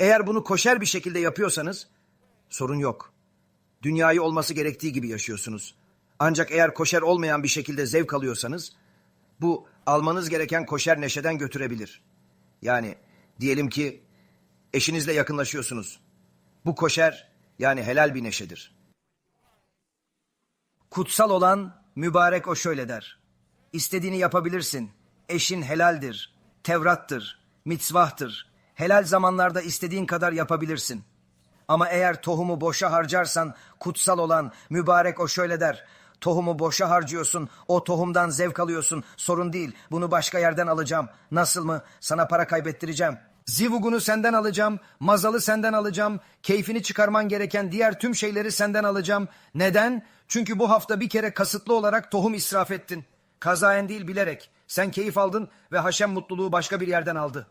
Eğer bunu koşer bir şekilde yapıyorsanız sorun yok. Dünyayı olması gerektiği gibi yaşıyorsunuz. Ancak eğer koşer olmayan bir şekilde zevk alıyorsanız bu almanız gereken koşer neşeden götürebilir. Yani diyelim ki eşinizle yakınlaşıyorsunuz. Bu koşer yani helal bir neşedir. Kutsal olan mübarek o şöyle der. İstediğini yapabilirsin. Eşin helaldir, Tevrat'tır, mitzvahtır. Helal zamanlarda istediğin kadar yapabilirsin. Ama eğer tohumu boşa harcarsan kutsal olan mübarek o şöyle der. Tohumu boşa harcıyorsun, o tohumdan zevk alıyorsun. Sorun değil, bunu başka yerden alacağım. Nasıl mı? Sana para kaybettireceğim. Zivugunu senden alacağım, mazalı senden alacağım, keyfini çıkarman gereken diğer tüm şeyleri senden alacağım. Neden? Çünkü bu hafta bir kere kasıtlı olarak tohum israf ettin. Kazayen değil bilerek. Sen keyif aldın ve Haşem mutluluğu başka bir yerden aldı.